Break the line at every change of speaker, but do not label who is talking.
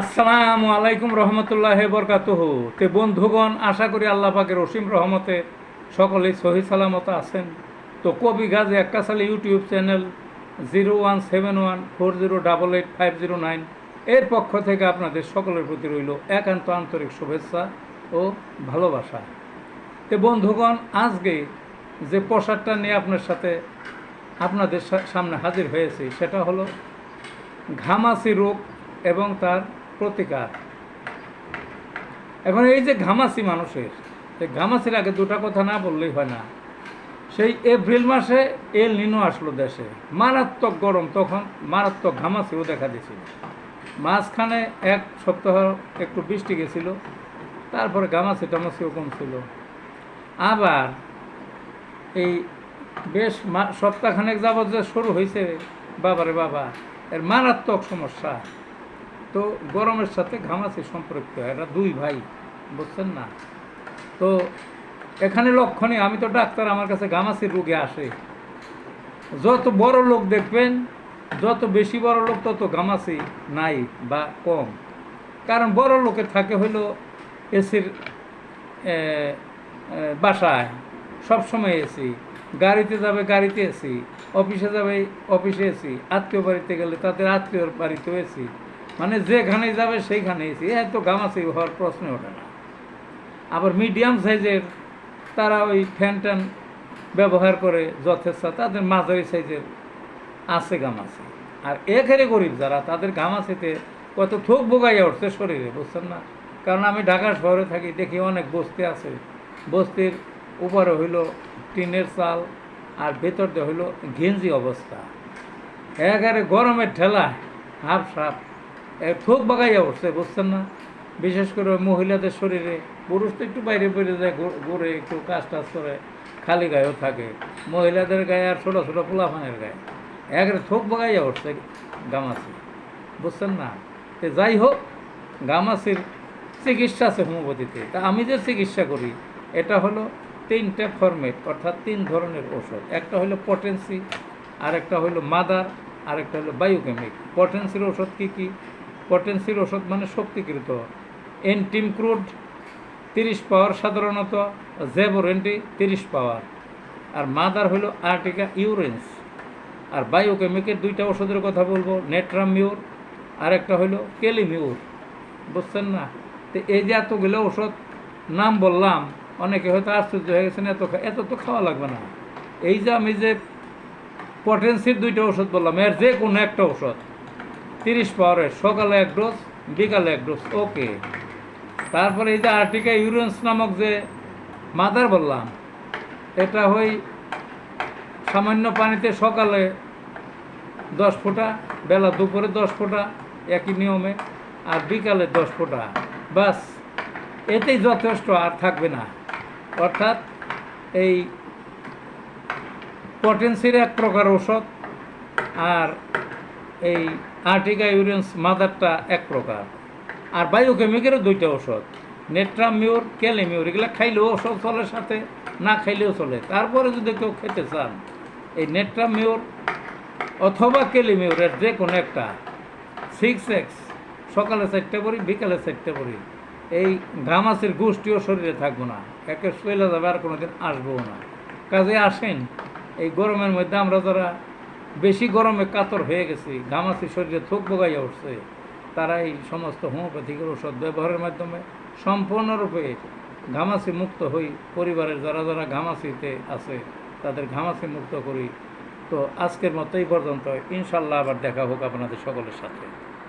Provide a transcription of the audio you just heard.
আসসালামু আলাইকুম রহমতুল্লাহ বরকাতুহ। তে বন্ধুগণ, আশা করি আল্লাহ পাকের অসীম রহমতে সকলেই সহি সালামত আছেন। তো কবি Gazi Ekkashali YouTube channel zero one seven one four zero double eight five zero nine এর পক্ষ থেকে আপনাদের সকলের প্রতি রইল একান্ত আন্তরিক শুভেচ্ছা ও ভালোবাসা। তে বন্ধুগণ, আজকে যে পোশাকটা নিয়ে আপনার সাথে আপনাদের সামনে হাজির হয়েছি, সেটা হলো ঘামাচি রোগ এবং তার প্রতিকার। এখন এই যে ঘামাচি মানুষের, এই ঘামাচির আগে দুটা কথা না বললেই হয় না। সেই এপ্রিল মাসে এল নিনো আসলো দেশে। মারাত্মক গরম তখন, মারাত্মক ঘামাচিও দেখা দিয়েছিল। মাঝখানে এক সপ্তাহ একটু বৃষ্টি গেছিল, তারপরে ঘামাচি টামাচিও কমছিল। আবার এই বেশ সপ্তাহখানেক যাবৎ যে শুরু হয়েছে বাবারে বাবা, এর মারাত্মক সমস্যা। তো গরমের সাথে ঘামাচি সম্পর্কিত এটা দুই ভাই, বুঝছেন না? তো এখানে লক্ষণে আমি তো ডাক্তার, আমার কাছে ঘামাচির রোগে আসে। যত বড় লোক দেখবেন, যত বেশি বড় লোক, তত ঘামাচি নাই বা কম। কারণ বড় লোকের থাকে হইল এসির বাসায়। সবসময় এসি। গাড়িতে যাবে, গাড়িতে এসি। অফিসে যাবে, অফিসে এসি। আত্মীয় বাড়িতে গেলে তাদের আত্মীয়র বাড়িতেও এসি। মানে যেখানে যাবে সেইখানে এসি এত ঘামাচি হওয়ার প্রশ্ন ওঠে না। আবার মিডিয়াম সাইজের তারা ওই ফ্যান ট্যান ব্যবহার করে যথেষ্ট, তাদের মাঝারি সাইজের আছে গামাছে আর এখানে গরিব যারা, তাদের গামাছিতে কত থোক বোগাইয়া উঠছে শরীরে, বুঝছেন না? কারণ আমি ঢাকা শহরে থাকি, দেখি অনেক বস্তি আছে। বস্তির উপরে হইল টিনের চাল, আর ভেতর দিয়ে হইল ঘেঞ্জি অবস্থা। একেবারে গরমের ঠেলা হাফ সাপ থোক বাগাইয়া উঠছে, বুঝছেন না? বিশেষ করে মহিলাদের শরীরে, পুরুষ তো একটু বাইরে বেরিয়ে যায় ঘুরে একটু কাজ টাজ করে, খালি গায়েও থাকে। মহিলাদের গায়ে আর ছোটো ছোটো পোলাফানের গায়ে। একেবারে থোক বাগাইয়া উঠছে গামাছি বুঝছেন না? তো যাই হোক গামাছির চিকিৎসা আছে হোমিওপ্যাথিতে। তা আমি যে চিকিৎসা করি, এটা হলো তিনটে ফর্মেট, অর্থাৎ তিন ধরনের ওষুধ একটা হলো পটেন্সি আর একটা হলো মাদার আর একটা হলো বায়োকেমিক। পটেন্সির ওষুধ কী কী? পটেন্সির ওষুধ মানে শক্তিকৃত। এন্টিমক্রুড তিরিশ পাওয়ার সাধারণত জেবোরেন্টি তিরিশ পাওয়ার। আর মাদার হলো আর্টিকা ইউরেন্স। আর বায়োকেমিকের দুইটা ওষুধের কথা বলব, নেট্রামিউর আর একটা হলো কেলিমিউর। বুঝছেন না? তো এই যে এতগুলো ওষুধ, নাম বললাম, অনেকে হয়তো আশ্চর্য হয়ে গেছেন, এত এত তো খাওয়া লাগবে না। এই যে আমি যে পটেন্সির দুইটা ওষুধ বললাম, এর যে কোনো একটা ওষুধ তিরিশ পাওয়ারের সকালে এক ডোজ, বিকালে এক ডোজ, ওকে। তারপরে এই যে আর্টিকা ইউরেন্স নামক যে মাদার বললাম, এটা হই সামান্য পানিতে সকালে দশ ফোঁটা, বেলা দুপুরে দশ ফোঁটা, একই নিয়মে, আর বিকালে দশ ফোঁটা। বাস, এতেই যথেষ্ট, আর থাকবে না। অর্থাৎ এই পটেন্সির এক প্রকার ঔষধ, আর এই আর্টিকা ইউরেন্স মাদারটা এক প্রকার। আর বায়োকেমিকেরও দুইটা ওষুধ নেট্রামিওর ক্যালেমিওর এগুলো খাইলেও ওষুধ চলে সাথে, না খাইলেও চলে। তারপরে যদি কেউ খেতে চান, এই নেট্রামিওর অথবা ক্যালিমিওরের যে কোনো একটা সিক্স এক্স সকালে চারটে পড়ি, বিকালে চারটে পড়ি, এই ঘামাসের গোষ্ঠীও শরীরে থাকব না। একে চলে যাবে আর কোনোদিন আসব না। কাজে আসেন, এই গরমের মধ্যে আমরা যারা বেশি গরমে কাতর হয়ে গেছি ঘামাছি শরীরে থোক বগাইয়া উঠছে। তারা এই সমস্ত হোমিওপ্যাথিক ওষুধ ব্যবহারের মাধ্যমে সম্পূর্ণরূপে ঘামাসি মুক্ত হই, পরিবারের যারা যারা ঘামাসিতে আছে, তাদের ঘামাসি মুক্ত করি। তো আজকের মতো এই পর্যন্ত, ইনশাল্লাহ আবার দেখা হোক আপনাদের সকলের সাথে।